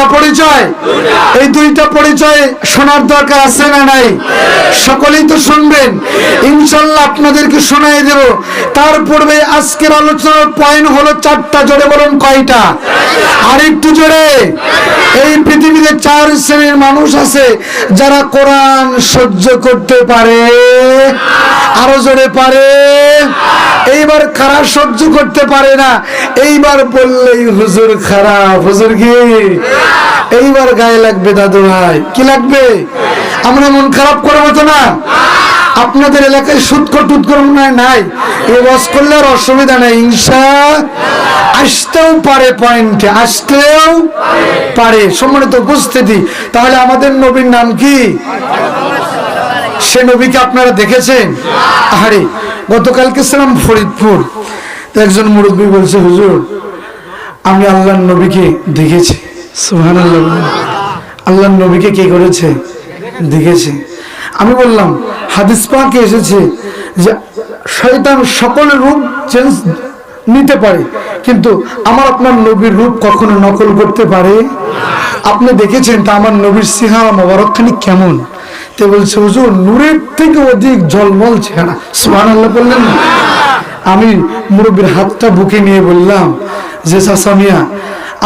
কয়টা পরিচয়। এই দুইটা পরিচয় শোনার দরকার আছে না নাই? সকলেই তো শুনবেন। ইনশাল্লাহ আপনাদেরকে শোনাই দেব। তার পূর্বে আজকের আলোচনার পয়েন্ট হলো চারটা, জোরে বলুন কয়টা? আর একটু জোরে। এই পৃথিবীতে চার শ্রেণির মানুষ আছে, যারা কোরআন সহ্য করতে পারে। আরও জোরে পারে। এইবার খারাপ সহ্য করতে পারে না? এইবার বললেই হুজুর খারাপ। হুজুর কি? এইবার গায়ে লাগবে দাদু ভাই। কি লাগবে? আমরা মন খারাপ করব তো না। আপনাদের এলাকায় সুৎকর টুৎকর মনে নাই। এ বস করলে আর অসুবিধা নেই ইনসা আসতেও পারে পয়েন্টে, আসতেও পারে। সম্মানিত উপস্থিতি, তাহলে আমাদের নবীর নাম কি? সে নবীকে আপনারা দেখেছেন? আরে গতকালকে ছিলাম ফরিদপুর। একজন মুরব্বী বলছে, হুজুর, আমি আল্লাহর নবীকে দেখেছি। আল্লাহ নবীকে কে করেছে? দেখেছে। আমি বললাম, হাদিস পাকে এসেছে যে শয়তান সকল রূপ চেঞ্জ নিতে পারে, কিন্তু আমার আপনার নবীর রূপ কখনো নকল করতে পারে? আপনি দেখেছেন তা আমার নবীর সিহারা মোবারকখানি কেমন? তে বলছে, হুজুর, নূরের থেকে অধিক জলমল চেহারা। সুহান আল্লাহ বললেন আমি মুরব্বীর হাতটা বুকে নিয়ে বললাম, যে সাসামিয়া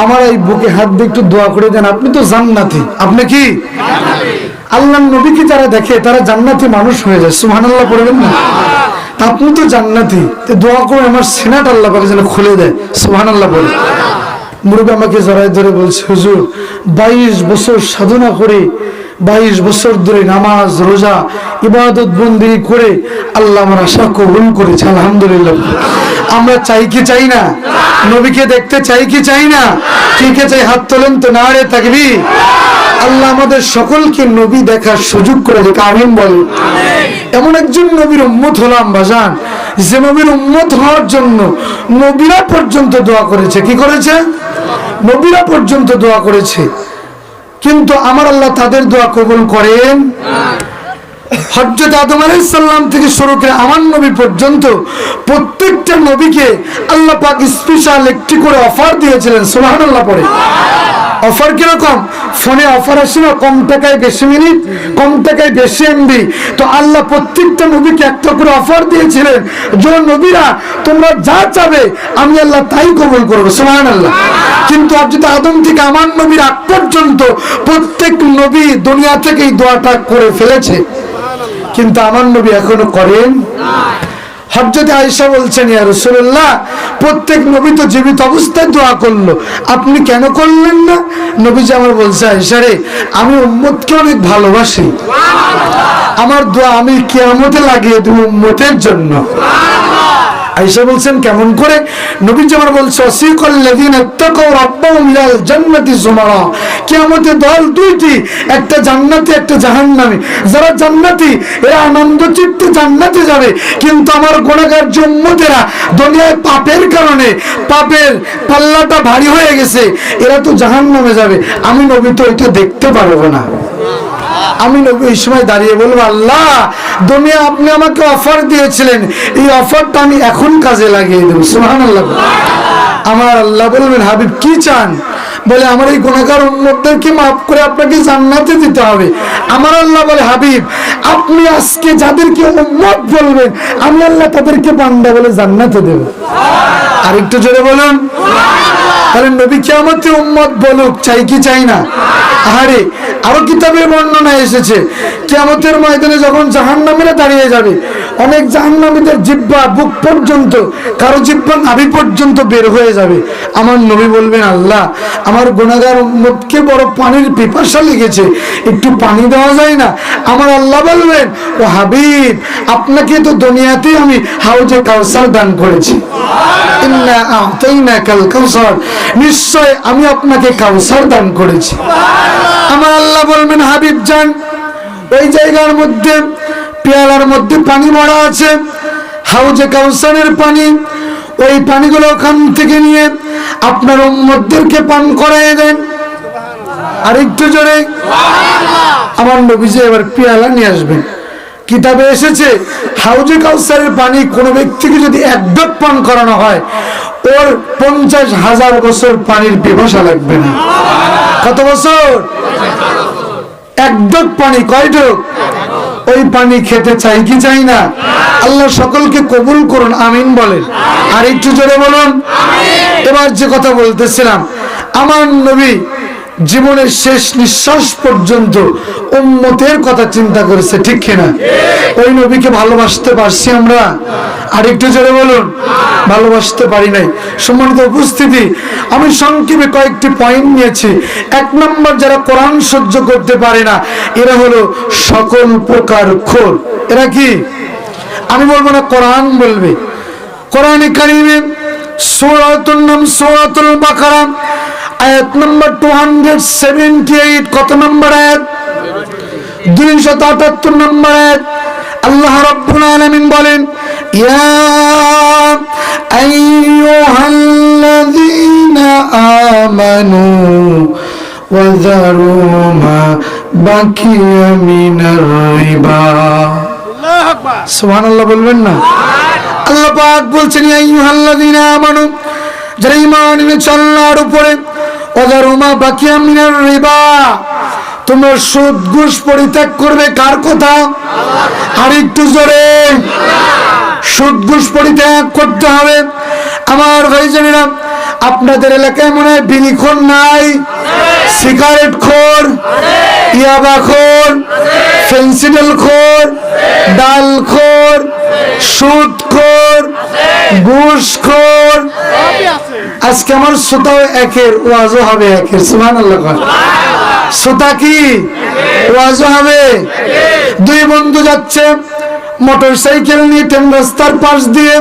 আমার এই বুকে হাত দিয়ে একটু দোয়া করে দেন, আপনি তো জান্নাতি। আপনি কি? আল্লাহ নবীকে যারা দেখে, তারা জান্নাতি মানুষ হয়ে যায়। সুহান আল্লাহ পড়বেন না? আপনি তো জান্নাতি। দোয়া করে আমার সেনাট আল্লাহ পাকে যেন খুলে দেয়। সুহান আল্লাহ বলে। মুরব্বী আমাকে জড়াই ধরে বলছে, হুজুর, বাইশ বছর সাধনা করে, বাইশ বছর ধরে নামাজ, রোজা, ইবাদত বন্দি করে আল্লাহ আমার আশা কবুল করেছে, আলহামদুলিল্লাহ। আমরা চাই কি চাই না? নবীকে দেখতে চাই কি চাই না? কে কে চাই হাত তোলেন তো না রে থাকবি আল্লাহ আমাদের সকলকে নবী দেখার সুযোগ করে দেখ আমিন বল এমন একজন নবীর উম্মত হলাম, বাজান। যে নবীর উম্মত হওয়ার জন্য নবীরা পর্যন্ত দোয়া করেছে। কি করেছে? নবীরা পর্যন্ত দোয়া করেছে। কিন্তু আমার আল্লাহ তাদের দোয়া কবুল করেন? হজরত আদম আলাইসাল্লাম থেকে শুরু করে আমার নবী পর্যন্ত প্রত্যেকটা নবীকে আল্লাহ পাক স্পেশাল একটি করে অফার দিয়েছিলেন সুবাহ আল্লাহ পরে অফার কীরকম? ফোনে অফার আসে না কম টাকায় বেশি মিনিট কম টাকায় বেশি এমবি তো আল্লাহ প্রত্যেকটা নবীকে একটা করে অফার দিয়েছিলেন যে নবীরা তোমরা যা চাবে আমি আল্লাহ তাই কবুল করব। সোহান আল্লাহ কিন্তু আজ আদম থেকে আমার নবীর আগ পর্যন্ত প্রত্যেক নবী দুনিয়া থেকেই দোয়াটা করে ফেলেছে। কিন্তু আমার নবী এখনও করেন হজরত আয়েশা বলছেন ইয়া রাসূলুল্লাহ প্রত্যেক নবী তো জীবিত অবস্থায় দোয়া করল। আপনি কেন করলেন না? নবীজি আমার বলছে আয়সা রে আমি উম্মতকে অনেক ভালোবাসি। আমার দোয়া আমি কিয়ামতে লাগিয়ে দেব উম্মতের জন্য। আয়েশা বলছেন, কেমন করে? নবীজি আমার বলছে, অসিকাল্লাযিনা তাকাউ রাব্বাহুম ইলাল জান্নাতি যুমারা কিয়ামতে দল দুইটি, একটা জান্নাতি, একটা জাহান্নামী। যারা জান্নাতি, এরা আনন্দ চিত্তে জান্নাতে যাবে। কিন্তু আমার গুনাহগার যে উম্মতেরা দুনিয়ায় পাপের কারণে, পাপের পাল্লাটা ভারী হয়ে গেছে। এরা তো জাহান্নামে যাবে। আমি নবী তো এটা দেখতে পারব না। আমি নবী এই সময় দাঁড়িয়ে বলব আল্লাহ দুনিয়া আপনি আমাকে অফার দিয়েছিলেন। এই অফারটা আমি এখন কাজে লাগিয়ে দেবো। সুহান আল্লাহ আমার আল্লাহ বলবেন হাবিব কি চান? বলে আমার এই গুণাকার উন্মতদেরকে মাফ করে আপনাকে জান্নাতে দিতে হবে। আমার আল্লাহ বলে হাবিব আপনি আজকে যাদেরকে উম্মত বলবেন আমি আল্লাহ তাদেরকে বান্দা বলে জান্নাতে দেব। আর একটু জোরে বলুন। তাহলে নবী কে কেমতে উম্মত বলুক চাই কি চাই না? আহারে আরও কিতাবের বর্ণনা এসেছে। কেমতের ময়দানে যখন জাহান্নামীরা দাঁড়িয়ে যাবে, অনেক জাহান্নামীদের জিব্বা বুক পর্যন্ত, কারও জিব্বা নাভি পর্যন্ত বের হয়ে যাবে। আমার নবী বলবেন, আল্লাহ, আমার গুণাগার উম্মতকে বড় পানির পিপাসা লেগেছে, একটু পানি দেওয়া যায় না? আমার আল্লাহ বলবেন, ও হাবিব, আপনাকে তো দুনিয়াতেই আমি হাউজে কাউসার দান করেছি। নিশ্চয় আমি আপনাকে কাউসার দান করেছি। আমার আল্লাহ বলবেন, হাবিব জান ওই জায়গার মধ্যে পেয়ালার মধ্যে পানি ভরা আছে, হাউজে কাউসারের পানি। ওই পানিগুলো ওখান থেকে নিয়ে আপনার উম্মতদেরকে পান করাই দেন। আর একটু জোরে। আমার নবীজি এবার পেয়ালা নিয়ে আসবেন। কিতাবে এসেছে, হাউজে কাউসারের পানি কোনো ব্যক্তিকে যদি এক ডোক পান করানো হয়, ওর পঞ্চাশ হাজার বছর পানির পিপাসা লাগবে না। কত বছর? এক পানি, কয় ওই পানি খেতে চাই কি চাই না? আল্লাহ সকলকে কবুল করুন, আমিন বলেন। আর একটু জোরে বলুন। এবার যে কথা বলতেছিলাম, আমার নবী জীবনের শেষ নিঃশ্বাস পর্যন্ত উম্মতের কথা চিন্তা করেছে, ঠিক কিনা? ওই নবীকে ভালোবাসতে পারছি আমরা? আর একটু জোরে বলুন, ভালোবাসতে পারি নাই। সম্মানিত উপস্থিতি, আমি সংক্ষেপে কয়েকটি পয়েন্ট নিয়েছি। এক নম্বর, যারা কোরআন সহ্য করতে পারে না, এরা হলো সকল প্রকার খোর। এরা কি? আমি বলব না কোরআন বলবে। কোরআনে কারিমে সূরাতুল নাম সূরাতুল বাকারা আয়াত নম্বর 278 কত নম্বর আয়াত 278 নম্বর আয়াত আল্লাহ রাব্বুল আলামিন বলেন ইয়া আইয়ুহাল্লাযীনা আমানু وذروا ما بقي من الربا সুবহানাল্লাহ বলবেন না আল্লাহ পাক বলছেন আইয়ুহাল্লাযীনা আমানু যারা ঈমান এনেছে আল্লাহর উপরে ওয়াদারুমা বাকিয়া মিনার রিবা তোমরা সুদ ঘুষ পরিত্যাগ করবে কার কথা? আর একটু জোরে সুদ ঘুষ পরিত্যাগ করতে হবে। আমার ভাইজানেরা আপনাদের এলাকায় মনে হয় বিলিখন নাই সিগারেট খোর ইয়াবা খোর ফেন্সিডেল খোর, ডাল খোর, সুদ খোর, ঘুষ খোর। আজকে আমার শ্রোতাও একের, ওয়াজও হবে একের সুমান শ্রোতা কি? ওয়াজও হবে। দুই বন্ধু যাচ্ছে মোটর সাইকেল নিয়ে ট্রেন রাস্তার পাশ দিয়ে।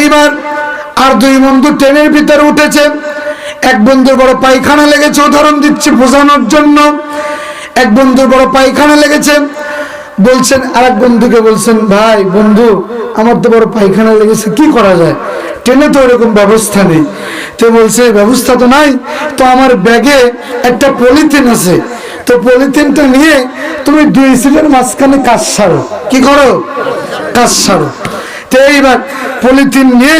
এইবার আর দুই বন্ধু ট্রেনের ভিতরে উঠেছে। এক বন্ধুর বড় পায়খানা লেগেছে, উদাহরণ দিচ্ছি বোঝানোর জন্য। এক বন্ধুর বড় পায়খানা লেগেছে। বলছেন আর এক বন্ধুকে বলছেন, ভাই, বন্ধু, আমার তো বড় পায়খানা লেগেছে, কি করা যায়? ট্রেনে তো ওরকম ব্যবস্থা নেই। তো বলছে, ব্যবস্থা তো নাই, তো আমার ব্যাগে একটা পলিথিন আছে। তো পলিথিনটা নিয়ে তুমি দুই সিটের মাঝখানে কাজ সারো। কি করো? কাজ সারো। তো এইবার পলিথিন নিয়ে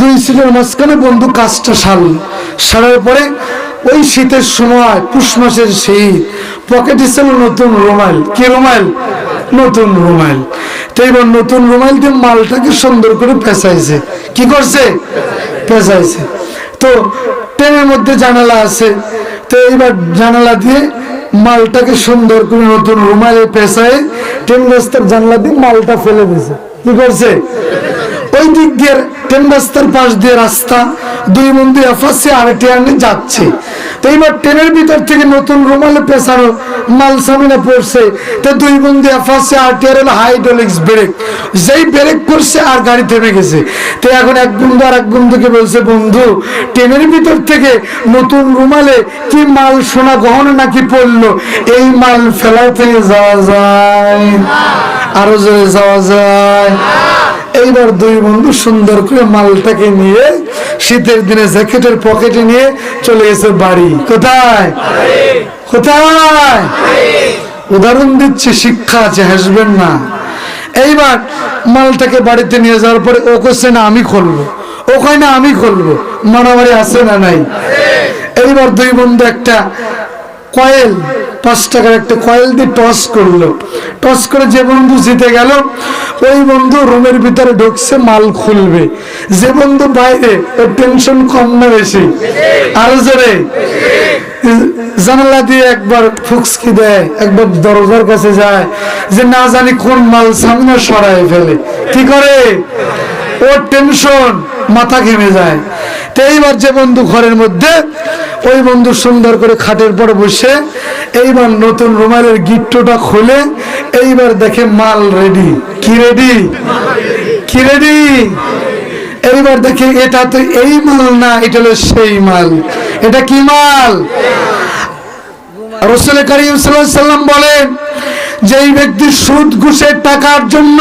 দুই সিটের মাঝখানে বন্ধু কাজটা সারল। সারার পরে ওই শীতের সময়, পুষ মাসের শীত পকেটে ছিল নতুন রুমাল। কি রুমাল? নতুন রুমাল। তো এবার নতুন রুমাল দিয়ে মালটাকে সুন্দর করে পেঁচাইছে। কি করছে? পেঁচাইছে। তো ট্রেনের মধ্যে জানালা আছে। তো এইবার জানালা দিয়ে মালটাকে সুন্দর করে নতুন রুমালে পেঁচায় ট্রেন রাস্তার জানলা দিয়ে মালটা ফেলে দিয়েছে। কি করছে? ওই দিক দিয়ে ট্রেন রাস্তার পাশ দিয়ে রাস্তা, দুই বন্ধু এফাসে আর ট্রেনে যাচ্ছে। তো এইবার ট্রেনের ভিতর থেকে নতুন রুমালে মাল সামনে পড়ছে। তো দুই বন্ধু এফাসে আর ট্রেন হাইড্রোলিক্স ব্রেক যেই ব্রেক করছে, আর গাড়ি থেমে গেছে। তো এখন এক বন্ধু আর এক বন্ধুকে বলছে, বন্ধু, ট্রেনের ভিতর থেকে নতুন রুমালে কি মাল সোনা গহনা নাকি পড়ল? এই মাল ফেলাতে যাওয়া যায়। আরও জোরে যাওয়া যায়। এইবার দুই বন্ধু সুন্দর করে মালটাকে নিয়ে শীতের দিনে জ্যাকেটের পকেটে নিয়ে চলে গেছে বাড়ি। কোথায়? কোথায়? উদাহরণ দিচ্ছি, শিক্ষা আছে, হাসবেন না। এইবার মালটাকে বাড়িতে নিয়ে যাওয়ার পরে ও করছে না, আমি খুলবো। ও কয়, না, আমি খুলবো। মারামারি আছে না নাই? এইবার দুই বন্ধু একটা কয়েল পাঁচ টাকার একটা কয়েল দিয়ে টস করল। টস করে যে বন্ধু জিতে গেল, ওই বন্ধু রুমের ভিতরে ঢুকছে, মাল খুলবে। যে বন্ধু বাইরে, ওর টেনশন কম না বেশি। আরও জোরে। জানালা দিয়ে একবার ফুকসকি দেয়, একবার দরজার কাছে যায়, যে না জানি কোন মাল সামনে সরায় ফেলে। কি করে? ওর টেনশন মাথা ঘেমে যায়। তো এইবার যে বন্ধু ঘরের মধ্যে, ওই বন্ধু সুন্দর করে খাটের পর বসে এইবার নতুন রুমালের গিট্টটা খুলে এইবার দেখে মাল রেডি কি রেডি কি রেডি এইবার দেখে এটা তো এই মাল না, এটা হলো সেই মাল। এটা কি মাল? রসুল করিম সাল্লাম বলেন যেই ব্যক্তি সুদ, ঘুষের টাকার জন্য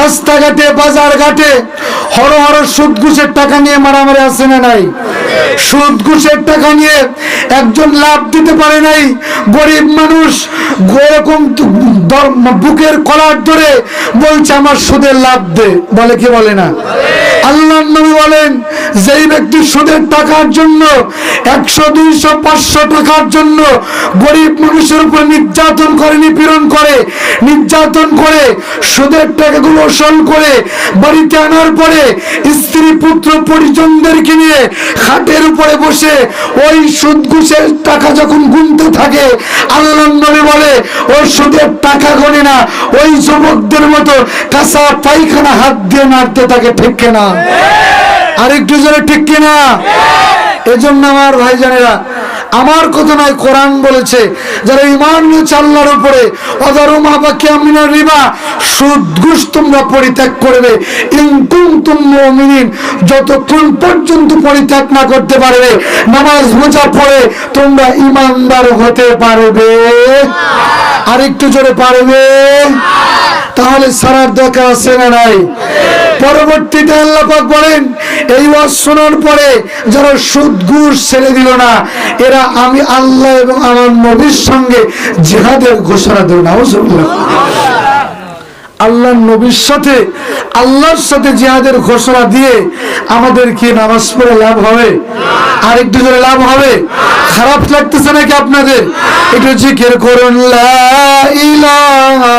রাস্তাঘাটে বাজার ঘাটে হর হর সুদ, ঘুষের টাকা নিয়ে মারামারি আসে না নাই? সুদ, ঘুষের টাকা নিয়ে একজন লাভ দিতে পারে নাই? গরিব মানুষ এরকম বুকের কলার ধরে বলছে, আমার সুদের লাভ দে। বলে কি বলে না? আল্লাহ নবী বলেন, যেই ব্যক্তি সুদের টাকার জন্য, একশো, দুইশো, পাঁচশো টাকার জন্য গরিব মানুষের উপর নির্যাতন করে নিপীড়ন করে নির্যাতন করে সুদের টাকাগুলো ওসল করে বাড়িতে আনার পরে স্ত্রী পুত্র পরিজনদেরকে নিয়ে খাটের উপরে বসে ওই সুদ ঘুষের টাকা যখন গুনতে থাকে আল্লাহ নবী বলে ওই সুদের টাকা গনে না ওই যুবকদের মতো কাঁচা পায়খানা হাত দিয়ে নাড়তে থাকে ঠিক কিনা? আরেকটু জোরে ঠিক কিনা? এজন্য আমার ভাইজানেরা আমার কথা নয়, কোরআন বলেছে, যারা ইমান নিয়েছে আল্লাহর উপরে অদারু মা কিয়ামিনার রিবা সুদ ঘুষ তোমরা পরিত্যাগ করবে। ইনকুম মুমিনিন, যতক্ষণ পর্যন্ত পরিত্যাগ না করতে পারবে, নামাজ বোঝা পড়ে তোমরা ইমানদার হতে পারবে। আরেকটু জোরে পারবে? তাহলে সারার দরকার আছে না নাই? পরবর্তীতে আল্লাহ পাক বলেন, এই ওয়াজ শোনার পরে যারা সুদ ঘুষ ছেড়ে দিল না, এরা আমি আল্লাহ এবং আমার নবীর সঙ্গে জিহাদের ঘোষণা দেব না আল্লাহ নবীর সাথে, আল্লাহর সাথে জিহাদের ঘোষণা দিয়ে আমাদের কি নামাজ পড়ে লাভ হবে। আর একটু জোরে লাভ হবে। খারাপ লাগতেছে নাকি আপনাদের? একটু জিকির করুন ইলাহা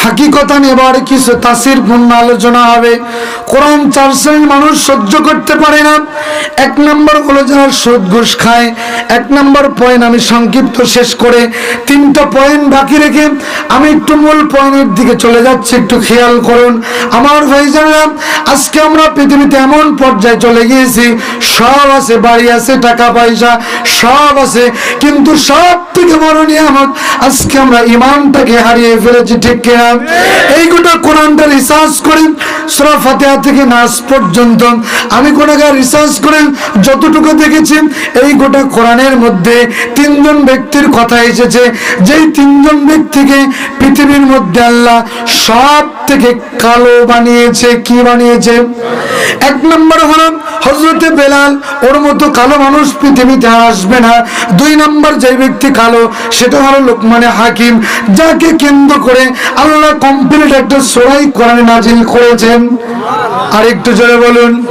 হাকিকতান এবার কিছু তাসির পূর্ণ আলোচনা হবে। কোরআন চার শ্রেণির মানুষ সহ্য করতে পারে না। এক নম্বর হলো যারা সুদ ঘুষ খায়। এক নম্বর পয়েন্ট আমি সংক্ষিপ্ত শেষ করে তিনটা পয়েন্ট বাকি রেখে আমি একটু মূল পয়েন্টের দিকে চলে যাচ্ছি, একটু খেয়াল করুন। আমার ভাইজানরা আজকে আমরা পৃথিবীতে এমন পর্যায়ে চলে গিয়েছি, সব আছে, বাড়ি আছে, টাকা পয়সা, সব আছে, কিন্তু সব থেকে বড় নিয়ামত, আজকে আমরা ইমানটাকে হারিয়ে ফেলেছি, ঠিক কিনা এই গোটা কোরআনটা রিসার্চ করি সুরা ফাতিহা থেকে পর্যন্ত। আমি রিসার্চ করে যতটুকু এই গোটা কোরআনের মধ্যে তিনজন ব্যক্তির কথা এসেছে। যেই তিনজন ব্যক্তিকে পৃথিবীর মধ্যে আল্লাহ সব থেকে কালো বানিয়েছে, কি বানিয়েছে? এক নম্বর হলো হজরতে বেলাল, ওর মতো কালো মানুষ পৃথিবীতে আসবে না। দুই নম্বর যে ব্যক্তি কালো, সেটা হলো লোকমানে হাকিম, যাকে কেন্দ্র করে কমপ্লিট একটা সোরাই কোরআনে নাজিল করেছেন। আর একটু জোরে বলুন।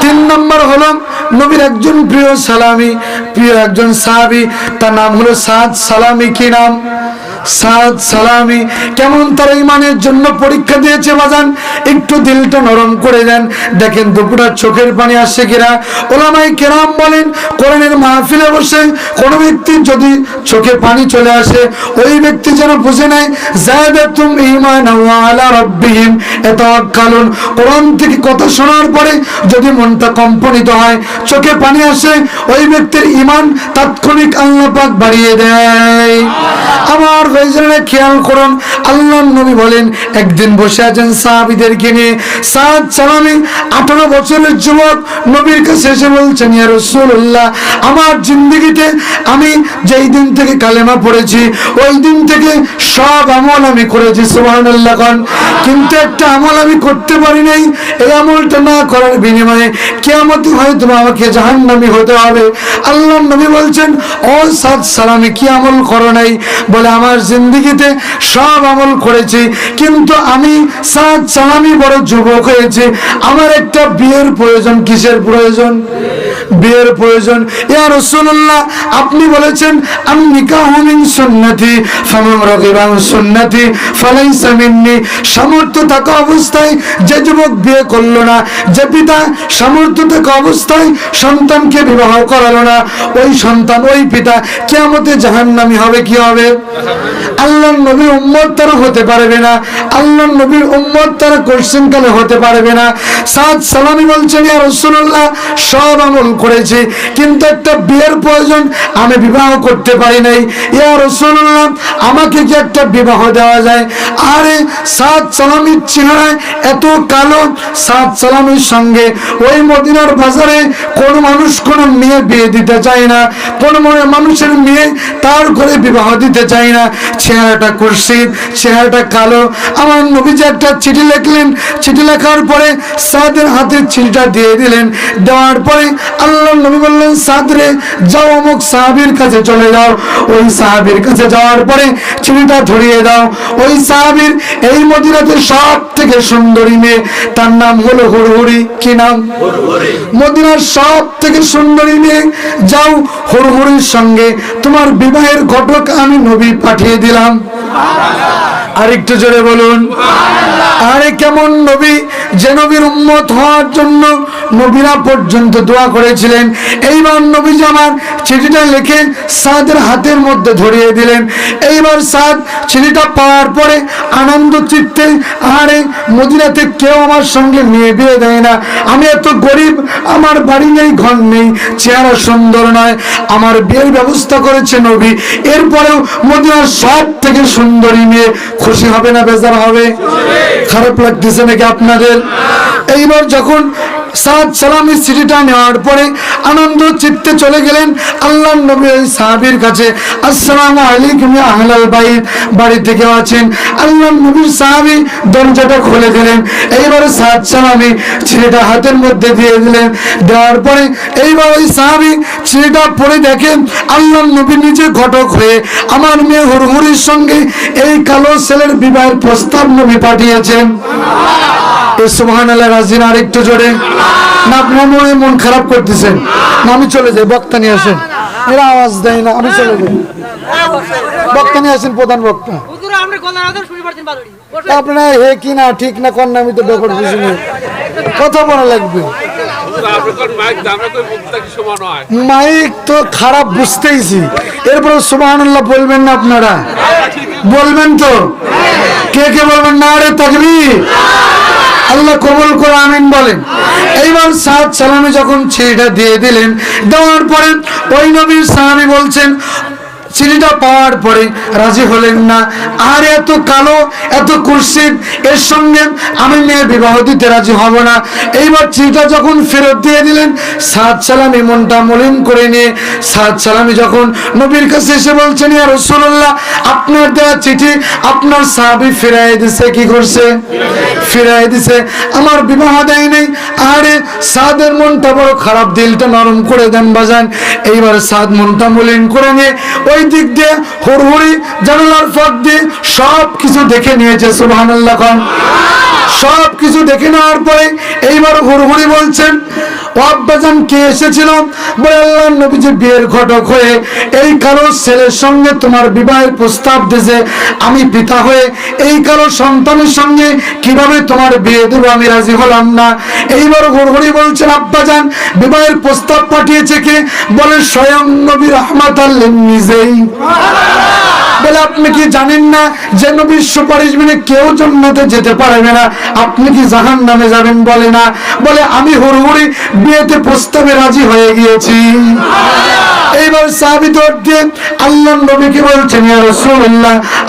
তিন নম্বর হলো নবীর একজন প্রিয় সালামি, প্রিয় একজন সাহাবি, তার নাম হলো সাদ সালামি, কি নাম? সাদ সালামি, কেমন তারা ইমানের জন্য পরীক্ষা দিয়েছে বাজান? একটু দিলটা নরম করে দেন। দেখেন দুপুরা চোখের পানি আসছে কিনা? ওলামাই কেরাম বলেন, কোরআনের মাহফিলে বসে কোনো ব্যক্তির যদি চোখে পানি চলে আসে, ওই ব্যক্তি যেন বুঝে নেয় জায়দাতুম ঈমান আলা রাব্বিহিম এতাওয়াক্কালুন। কোরআন থেকে কথা শোনার পরে যদি মনটা কম্পনিত হয়, চোখে পানি আসে, ওই ব্যক্তির ইমান তাৎক্ষণিক আল্লাহ পাক বাড়িয়ে দেয়। আমার ভাইজানেরা খেয়াল করুন। আল্লাহ নবী বলেন, একদিন বসে আছেন সাহাবিদেরকে নিয়ে। সাদ সালামি আঠারো বছরের যুবক নবীর কাছে এসে বলছেন, ইয়া রাসূলুল্লাহ, আমার জিন্দগিতে আমি যেই দিন থেকে কালেমা পড়েছি, ওই দিন থেকে সব আমল আমি করেছি, সুবহানাল্লাহ খান কিন্তু একটা আমল আমি করতে পারি নাই, এই আমলটা না করার বিনিময়ে কিয়ামত হয়তো আমাকে জাহান্নামী হতে হবে। আল্লাহ নবী বলছেন, ও সাদ সালামি, কি আমল করো নাই? বলে, আমার জিন্দগিতে সব আমল করেছি, কিন্তু আমি সাদ সালামি বড় যুবক হয়েছি। আমার একটা বিয়ের প্রয়োজন, কিসের প্রয়োজন? বিয়ের প্রয়োজন। ইয়া রসুল্লাহ আপনি বলেছেন, আমি নিকাহমিন সুন্নতি ফামাম রগিবান সুন্নতি, ফালাইসা মিন্নি। সামর্থ্য থাকা অবস্থায় যে যুবক বিয়ে করল না, যে পিতা সামর্থ্য থাকা অবস্থায় সন্তানকে বিবাহ করালো না, ওই সন্তান, ওই পিতা কেমতে জাহান্নামি হবে, কি হবে? আল্লাহ নবীর উম্মত তারা হতে পারবে না। আল্লাহ নবীর উম্মত তারা কোশ্চেন কালে হতে পারবে না? সাদ সালামি বলছেন, ইয়া রাসূলুল্লাহ, সব আমল করেছি, কিন্তু একটা বিয়ের প্রয়োজন আমি বিবাহ করতে পারি নাই। ইয়া রাসূলুল্লাহ, আমাকে কি একটা বিবাহ দেওয়া যায়? আরে সাদ সালামির চেহারায় এত কালো সাদ সালামির সঙ্গে। ওই মদিনার বাজারে কোন মানুষ, কোন মেয়ে বিয়ে দিতে চায় না। কোন মনে- মানুষের মেয়ে তার ঘরে বিবাহ দিতে চায় না। চেহারাটা কুর্সিদ চেহারাটা কালো। আমার নবীজি একটা চিঠি লিখলেন। চিঠি লেখার পরে সাদের হাতে চিঠিটা দিয়ে দিলেন। দেওয়ার পরে আল্লাহ নবী বললেন সাদরে যাও অমুক সাহাবীর কাছে চলে যাও। ওই সাহাবীর কাছে যাওয়ার পরে চিঠিটা ধরিয়ে দাও। ওই সাহাবীর এই মদিনাতে সব থেকে সুন্দরী মেয়ে তার নাম হলো হুড়হুড়ি। কি নাম? মদিনার সব থেকে সুন্দরী মেয়ে যাও হুড়হুড়ির সঙ্গে। তোমার বিবাহের ঘটক আমি নবী পাঠিয়ে দিলাম। আরেকটু জোরে বলুন। আরে কেমন নবী? যে নবীর উম্মত হওয়ার জন্য নবীরা পর্যন্ত দোয়া করেছিলেন। এইবার নবী আমার চিঠিটা লিখে সাদের হাতের মধ্যে ধরিয়ে দিলেন। এইবার সাদ চিঠিটা পাওয়ার পরে আনন্দ চিত্তে আরে মদিনাতে কেউ আমার সঙ্গে নিয়ে বিয়ে দেয় না। আমি এত গরিব, আমার বাড়ি নেই, ঘর নেই, চেহারা সুন্দর নয়। আমার বিয়ের ব্যবস্থা করেছে নবী। এরপরেও মদিনার সব থেকে সুন্দরী মেয়ে খুশি হবে না বেজার হবে? খারাপ লাগতেছে নাকি আপনাদের? এইবার যখন সাদ সালামের চিঠিটা নেওয়ার পরে আনন্দ চিত্তে চলে গেলেন আল্লাহ নবী ওই সাহাবীর কাছে। আসসালামু আলাইকুম আহলাল বাইত। বাড়ি থেকে আছেন? আল্লাহ নবীর সাহাবী দরজাটা খুলে দিলেন। এইবারে সাদ সালামি চিঠিটা হাতের মধ্যে দিয়ে দিলেন। দেওয়ার পরে এইবার ওই সাহাবী চিঠিটা পড়ে দেখেন আল্লাহ নবী নিজে ঘটক হয়ে আমার মেয়ে হুড়হুড়ির সঙ্গে এই কালো ছেলের বিবাহের প্রস্তাব নবী পাঠিয়েছেন। সুবহান আল্লাহ রাজিন আরেকটু জোরে। না আপনার মনে মন খারাপ করতেছেন। না আমি চলে যাই বক্তা নিয়ে আসেন। এরা আওয়াজ দেয় না আমি চলে যাই। বক্তা নিয়ে আসেন প্রধান বক্তা। আপনার হে কি না ঠিক না কোন আমি তো ব্যাপার বুঝি না। কথা বলা লাগবে। মাইক তো মুখটা কি সমান হয়? মাইক তো খারাপ বুঝতেইছি। এরপরে সুবহানাল্লাহ বলবেন না আপনারা? বলবেন তো? কে কে বলবেন না? রে তাকবীর। আল্লাহ কবুল করে আমিন বলেন। এইবার সাদ সালামে যখন ছেলেটা দিয়ে দিলেন দেওয়ার পরে ওই নবীর সাহাবি বলছেন চিঠিটা পাওয়ার পরে রাজি হলেন না। আর এত কালো, এত কুর্সিদ এর সঙ্গে আমি মেয়ে বিবাহ দিতে রাজি হব না। এইবার চিঠিটা যখন ফেরত দিয়ে দিলেন, সাদ সালামি মনটা মলিন করে নিয়ে, সাদ সালামি যখন নবীর কাছে এসে বলছেন, ইয়া রসুল্লাহ আপনার দেওয়া চিঠি, আপনার সাহাবি ফিরাই দিছে, কি করছে? ফিরাই দিছে। আমার বিবাহ দেয় নাই। আরে, সাদের মনটা বড় খারাপ, দিলটা নরম করে দেন বাজান। এইবার সাদ মনটা মলিন করে নিয়ে, ওই দিক দিয়ে হুড়হুড়ি জানালার ফাঁক দিয়ে সব কিছু দেখে নিয়েছে খান সব কিছু দেখে নেওয়ার পরে এইবার হুড়হুড়ি বলছেন আব্বাজান কে এসেছিল? বলে, আল্লাহ নবীজি বিয়ের ঘটক হয়ে এই কারও ছেলের সঙ্গে তোমার বিবাহের প্রস্তাব দিয়েছে। আমি পিতা হয়ে এই কারও সন্তানের সঙ্গে কীভাবে তোমার বিয়ে দেবো? আমি রাজি হলাম না। এইবার হুড়হুড়ি বলছেন আব্বাজান বিবাহের প্রস্তাব পাঠিয়েছে কে? বলে, স্বয়ং নবী রহমাত আল্লেন নিজেই বলে, আপনি কি জানেন না যে নবীর সুপারিশ মেনে কেউ জন্নতে যেতে পারবে না? আপনি কি জাহান নামে যাবেন বলে না? বলে, আমি হুড়হুড়ি বিয়েতে প্রস্তাবে রাজি হয়ে গিয়েছি। এইবার সাহাবি দিয়ে আল্লাহ নবীকে বলছেন, ইয়া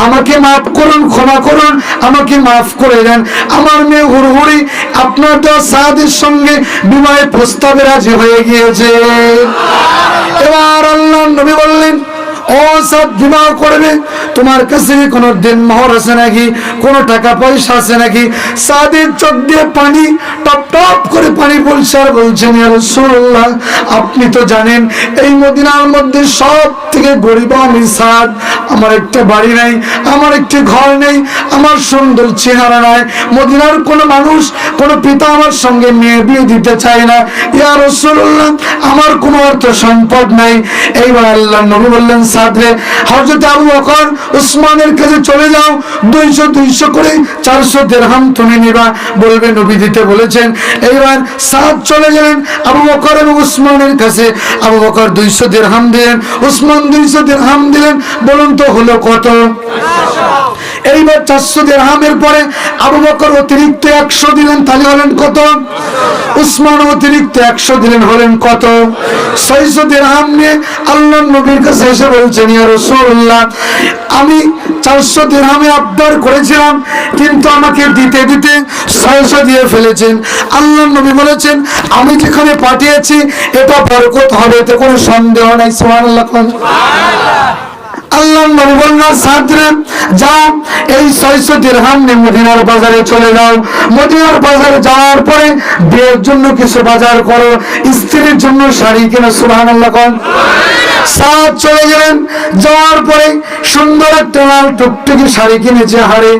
আমাকে মাফ করুন, ক্ষমা করুন, আমাকে মাফ করে দেন। আমার মেয়ে হুড়হুড়ি আপনার দেওয়া সাহাদের সঙ্গে বিবাহের প্রস্তাবে রাজি হয়ে গিয়েছে। এবার আল্লাহ নবী বললেন আপনি তো জানেন, এই মদিনার মধ্যে সব থেকে গরিব আমি সাদ আমার একটা বাড়ি নাই, আমার একটি ঘর নেই, আমার সুন্দর চেহারা নাই। মদিনার কোনো মানুষ, কোনো পিতা আমার সঙ্গে মেয়ে বিয়ে দিতে চায় না। আমার কোনো অর্থ সম্পদ নাই। এইবার আল্লাহ নবী বললেন সাদরে হজরত আবু বকর উসমানের কাছে চলে যাও, দুইশো দুইশো করে চারশো দেড়হাম তুমি নিবা, বলবে নবী দিতে বলেছেন। এইবার সাদ চলে গেলেন আবু বকর এবং উসমানের কাছে। আবু বকর দুইশো দেড়হাম দিলেন, উসমান দুইশো দেড়হাম দিলেন, বলুন তো হলো কত? এইবার চারশো দেড়হামের পরে আবু বকর অতিরিক্ত একশো দিলেন, তাহলে হলেন কত? উসমান অতিরিক্ত একশো দিলেন, হলেন কত? ছয়শো দেড়হাম নিয়ে আল্লাহ নবীর কাছে এসে বলছেন, ইয়া রাসূলুল্লাহ, আমি চারশো দেড়হামে আবদার করেছিলাম, কিন্তু আমাকে দিতে দিতে ছয়শো দিয়ে ফেলেছেন। আল্লাহ নবী বলেছেন, আমি যেখানে পাঠিয়েছি, এটা বরকত হবে, এতে কোনো সন্দেহ নাই, সুবহানাল্লাহ আল্লাহ নবী বললেন সাদরে যাও, এই ছয়শো দিরহাম নিয়ে মদিনার বাজারে চলে যাও। মদিনার বাজারে যাওয়ার পরে বিয়ের জন্য কিছু বাজার করো, স্ত্রীর জন্য শাড়ি কিনা, সুবহানাল্লাহ কোন। সাদ চলে গেলেন। যাওয়ার পরে সুন্দর একটা লাল টুকটুকি শাড়ি কিনেছে হারে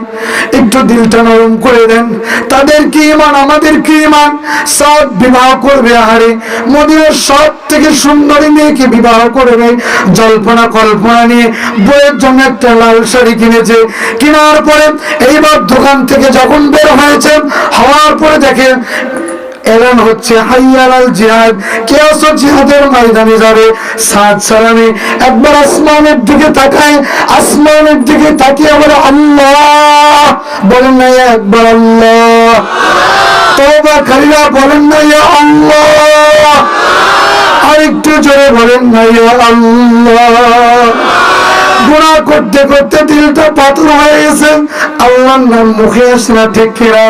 একটু দিলটা নরম করে দেন। তাদের কি ইমান? আমাদের কি ইমান? সাদ বিবাহ করবে হারে মদিনার সব থেকে সুন্দরী মেয়েকে বিবাহ করবে। জল্পনা কল্পনা নিয়ে বইয়ের জন্য একটা লাল শাড়ি কিনেছে। কেনার পরে এইবার দোকান থেকে যখন বের হয়েছে, হওয়ার পরে দেখে এলান হচ্ছে, হাইয়ালাল জিহাদ। কে আসো জিহাদের ময়দানে যাবে? সাত সালামে। একবার আসমানের দিকে তাকায়, আসমানের দিকে তাকিয়ে বলে, আল্লাহ! বলেন না একবার আল্লাহ! তওবা কারীরা বলেন না, ইয়া আল্লাহ! আরেকটু জোরে বলেন না, ইয়া আল্লাহ! গুণা করতে করতে দিলটা পাথর হয়ে গেছে। আল্লাহর নাম মুখে আসে না, ঠিক কিনা?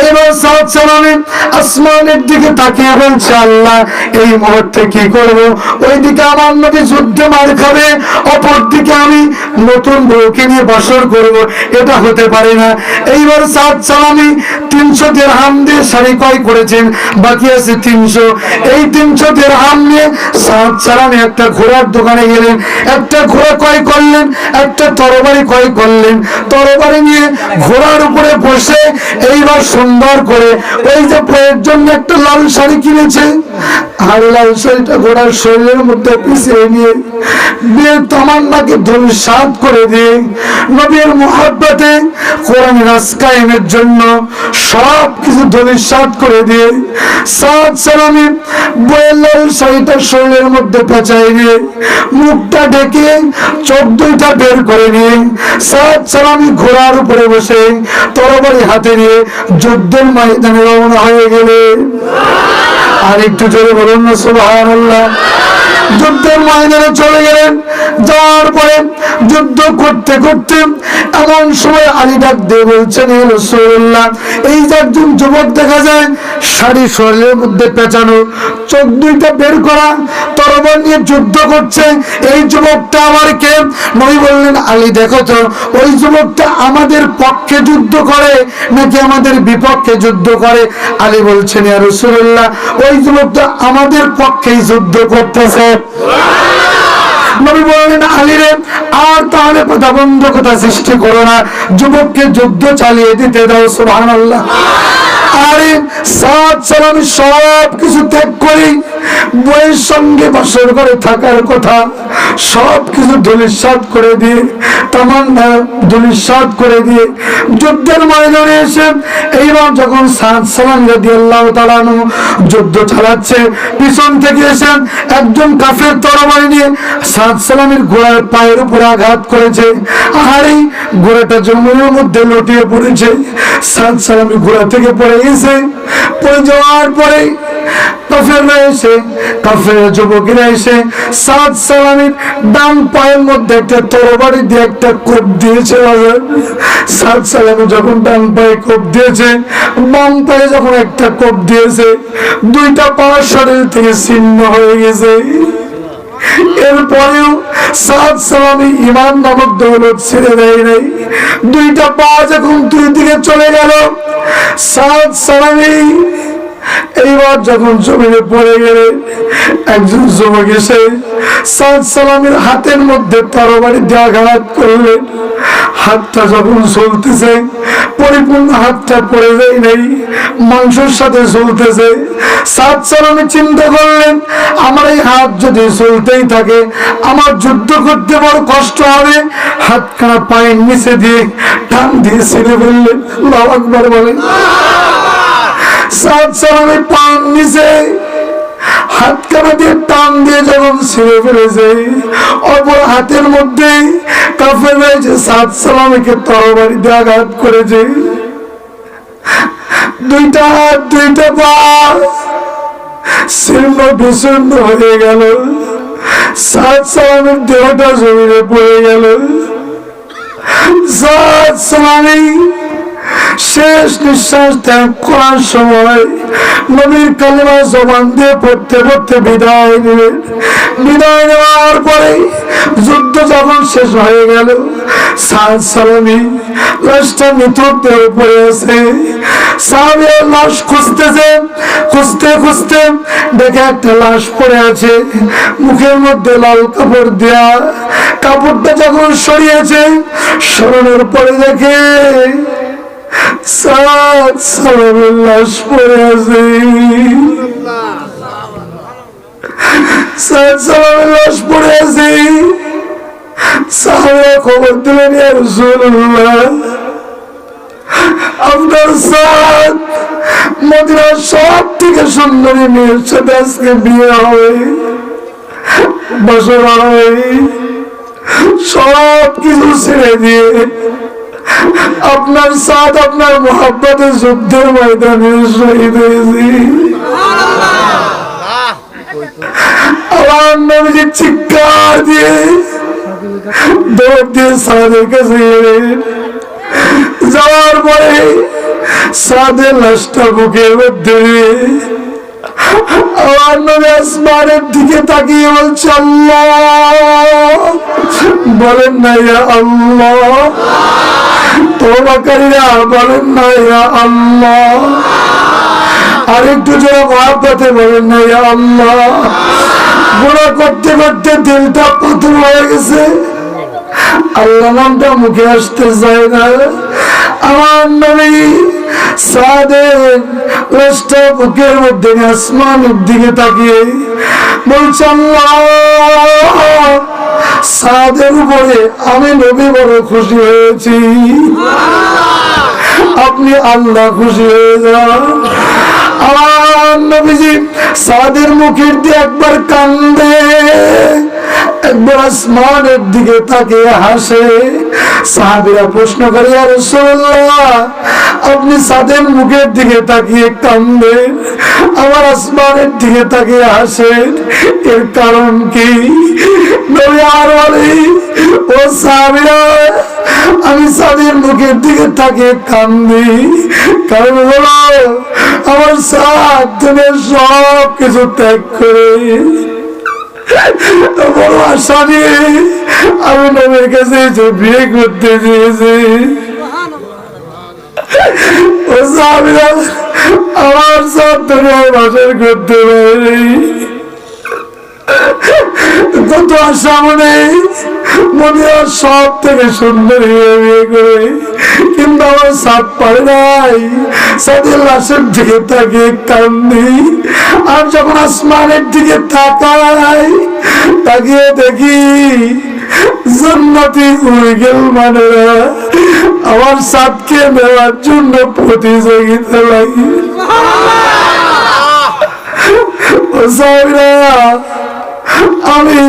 এইবার সাত সালামে আসমানের দিকে তাকিয়ে বলছে, আল্লাহ, এই মুহূর্তে কি করব? আমার নবী যুদ্ধে মার খাবে অপর দিকে আমি নতুন বউকে নিয়ে বসর করব। এটা হতে পারে না। এইবার সাত তিনশো দেড়হাম দিয়ে শাড়ি ক্রয় করেছেন, বাকি আছে তিনশো। এই তিনশো দেড়হাম নিয়ে সাত সালামি একটা ঘোড়ার দোকানে গেলেন, একটা ঘোড়া ক্রয় করলেন, একটা তরবারি ক্রয় করলেন। তরবারি নিয়ে ঘোড়ার উপরে বসে এইবার সুন্দর করে ওই যে বইয়ের জন্য একটা লাল শাড়ি কিনেছে। আর লাল শাড়িটা ঘোড়ার শরীরের মধ্যে পিছিয়ে নিয়ে বিয়ের তামান্নাকে ধূমসাৎ করে দিয়ে নবীর মোহাব্বতে কোরআন রাজ কায়েমের জন্য সব কিছু ধূমসাৎ করে দিয়ে, সাত সালামি বইয়ের লাল শাড়িটা শরীরের মধ্যে পেঁচাই দিয়ে মুখটা ঢেকে চোখ দুইটা বের করে নিয়ে, সাত সালামি ঘোড়ার উপরে বসে তরবারি হাতে নিয়ে যুদ্ধের ময়দানে রওনা হয়ে গেলে। আর একটু জোরে বলুন না, সুবহানাল্লাহ। যুদ্ধের ময়দানে চলে গেলেন। যাওয়ার পরে যুদ্ধ করতে করতে এমন সময় আলী ডাক দিয়ে বলছেন, "হে এই যে একজন যুবক দেখা যায় শাড়ি শরীরের মধ্যে পেঁচানো চোখ দুইটা বের করা, তরবার নিয়ে যুদ্ধ করছে। এই যুবকটা আমার কে? নবী বললেন, আলী, দেখো তো, ওই যুবকটা আমাদের পক্ষে যুদ্ধ করে নাকি আমাদের বিপক্ষে যুদ্ধ করে? আলী বলছেন, ইয়া রাসূলুল্লাহ, ওই যুবকটা আমাদের পক্ষেই যুদ্ধ করতেছে। যুবককে যুদ্ধ চালিয়ে দিতে দাও, সুবহানাল্লাহ। আরে সব কিছু ত্যাগ করি। বইয়ের সঙ্গে করে থাকার কথা সব কিছু করে দিয়ে, তামান্না করে দিয়ে, যুদ্ধের ময়দানে এসে, এইবার যখন সাত সালাম যদি আল্লাহ তালানো যুদ্ধ চালাচ্ছে, পিছন থেকে এসে একজন কাফের তরবারি নিয়ে সাত সালামের ঘোড়ার পায়ের উপর আঘাত করেছে। আহারে ঘোড়াটা জঙ্গলের মধ্যে লটিয়ে পড়েছে। সাত সালামের ঘোড়া থেকে পড়ে গেছে পড়ে যাওয়ার পরে কাফেররা এসে, কাফের যুবকেরা এসে সাত সালামের ডান পায়ের মধ্যে একটা তরবারি দিয়ে একটা কোপ দিয়েছে। সাত সালামে যখন ডান পায়ে কোপ দিয়েছে, বাম পায়ে যখন একটা কোপ দিয়েছে, দুইটা পা শরীর থেকে ছিন্ন হয়ে গেছে এরপরেও সাদ সালামি ইমান নামক দৌলত ছেড়ে দেয় নাই। দুইটা পা যখন দুই দিকে চলে গেল, সাদ সালামি এইবার যখন জমিনে পড়ে গেলে, একজন যুবক এসে সাত সালামের হাতের মধ্যে তরবারি আঘাত করলেন হাতটা যখন চলতেছে পরিপূর্ণ হাতটা পড়ে যায় নাই, মাংসের সাথে চলতেছে সাত সালামে চিন্তা করলেন, আমার এই হাত যদি চলতেই থাকে, আমার যুদ্ধ করতে বড় কষ্ট হবে। হাত হাতখানা পায়ের নিচে দিয়ে টান দিয়ে ছেড়ে ফেললেন। আকবার বলেন। সাত সালামে পায়ের নিচে হাতখানা দিয়ে টান দিয়ে যখন ছিঁড়ে ফেলেছে অপর হাতের মধ্যে কাফের রয়েছে, সাত সালামকে তরবারিতে আঘাত করেছে দুইটা হাত, দুইটা পা শীর্ণ বিশূন্য হয়ে গেল। সাত সালামের দেহটা জমিনে পড়ে গেল। সাত সালামী শেষ নিঃশ্বাস ত্যাগ করার সময় নবীর কালেমা জবান দিয়ে পড়তে পড়তে বিদায় নেবেন বিদায় নেওয়ার পরে যুদ্ধ যখন শেষ হয়ে গেল লাশ খুঁজতে খুঁজতে দেখে একটা লাশ পড়ে আছে। মুখের মধ্যে লাল কাপড় দেয়া। কাপড়টা যখন সরিয়েছে, সরানোর পরে দেখে সাত আছে। সাত আছে। সাহাবা খবর দিলেন আপনার সাথ মদিনার সব থেকে সুন্দরী মেয়ের সাথে আজকে বিয়ে হবে। বছর হবে সব কিছু ছেড়ে দিয়ে আপনার সাথ, আপনার মোহাব্বতে যুদ্ধের ময়দানে শহীদ হয়েছি। আমার চিৎকার দিয়ে দৌড় দিয়ে সাদের কাছে যাওয়ার পরে সাদের লাশটা বুকের মধ্যে দিকে তাকিয়ে বলছে, আল্লাহ। বলেন না আল্লাহ। তোবাকারীরা বলেন না, ইয়া আল্লাহ। জোরে মহাব্বতে বলেন না, ইয়া করতে করতে দিলটা পাথর হয়ে গেছে। আল্লাহ নামটা মুখে আসতে চায় না। আমার সাদের বুকের মধ্যে দিকে তাকিয়ে বলছে, আল্লাহ। সাদের উপরে আমি নবী বড় খুশি হয়েছি। আপনি আল্লাহ খুশি হয়ে যান। আমার নবীজি সাদের মুখের দিয়ে একবার কান্দে। একবার আসমানের দিকে তাকিয়ে হাসে। সাহাবিরা প্রশ্ন করে আর আপনি সাদের মুখের দিকে তাকিয়ে কান্দেন আমার আসমানের দিকে তাকিয়ে হাসেন। এর কারণ কি? ও সাহাবিরা, আমি সাদের মুখের দিকে তাকিয়ে কান্দি কারণ হলো, আমার তুমি সব কিছু ত্যাগ করে বড় আশা আমি নবীর কাছে যে বিয়ে করতে চেয়েছি। আমার সব দুনিয়ায় বাসর করতে পারি আশা মনে হয় সব থেকে সুন্দর বিয়ে করে। কিন্তু আমার সাপ পারে নাই লাশের দিকে তাকিয়ে কান্দি। আর যখন আসমানের দিকে তাকাই তাকিয়ে দেখি জান্নাতি উড়ে গেল মানে আমার সাপকে নেওয়ার জন্য প্রতিযোগিতা লাগে ও সাহেবরা, আমি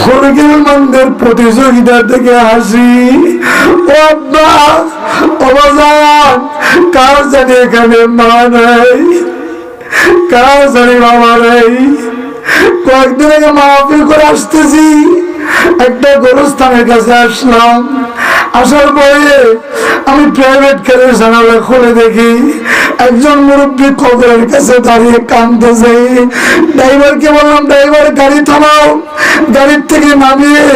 হরগেল মানদের প্রতিযোগিতা থেকে হাসি। আব্বা অবজান কার জানি এখানে মা নাই? কার জানি বাবা নাই? কয়েকদিন আগে মাহফিল করে আসতেছি, একটা গরুস্থানের কাছে আসলাম। আসার পরে আমি প্রাইভেট কারের জানালা খুলে দেখি একজন মুরব্বী কবরের কাছে দাঁড়িয়ে কান্দতেছে ড্রাইভারকে বললাম, ড্রাইভার, গাড়ি থামাও। গাড়ির থেকে নামিয়ে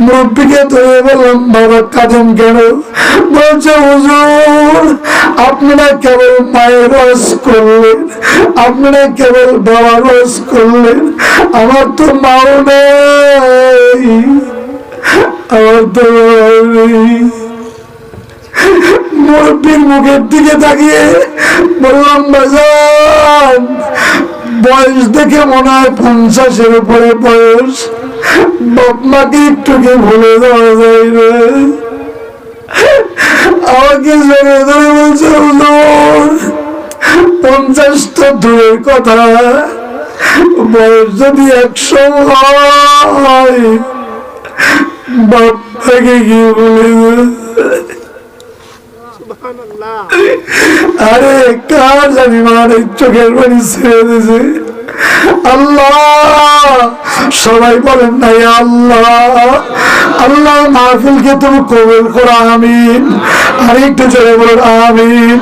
মুরব্বীকে ধরে বললাম, বাবা, কাঁদেন কেন? বলছে, হুজুর, আপনারা কেবল মায়ের রস করলেন, আপনারা কেবল বাবার রস করলেন, আমার তো মাও নেই। আমার মুরব্বীর মুখের দিকে তাকিয়ে বললাম, বাজান, বয়স দেখে মনে হয় পঞ্চাশের উপরে বয়স। বাপ মাকে একটু ভুলে দেওয়া যায় রে? আমাকে জোরে ধরে বলছে পঞ্চাশ তো দূরের কথা। বয়স যদি একশো হয় বাপ থেকে কি বলে? আরে কার জানি মানে চোখের বাড়ি ছেড়ে আল্লাহ! সবাই বলেন নাই আল্লাহ! আল্লাহ মাহফিলকে তুমি কবুল করো আমিন। আর একটু জোরে বলুন আমিন।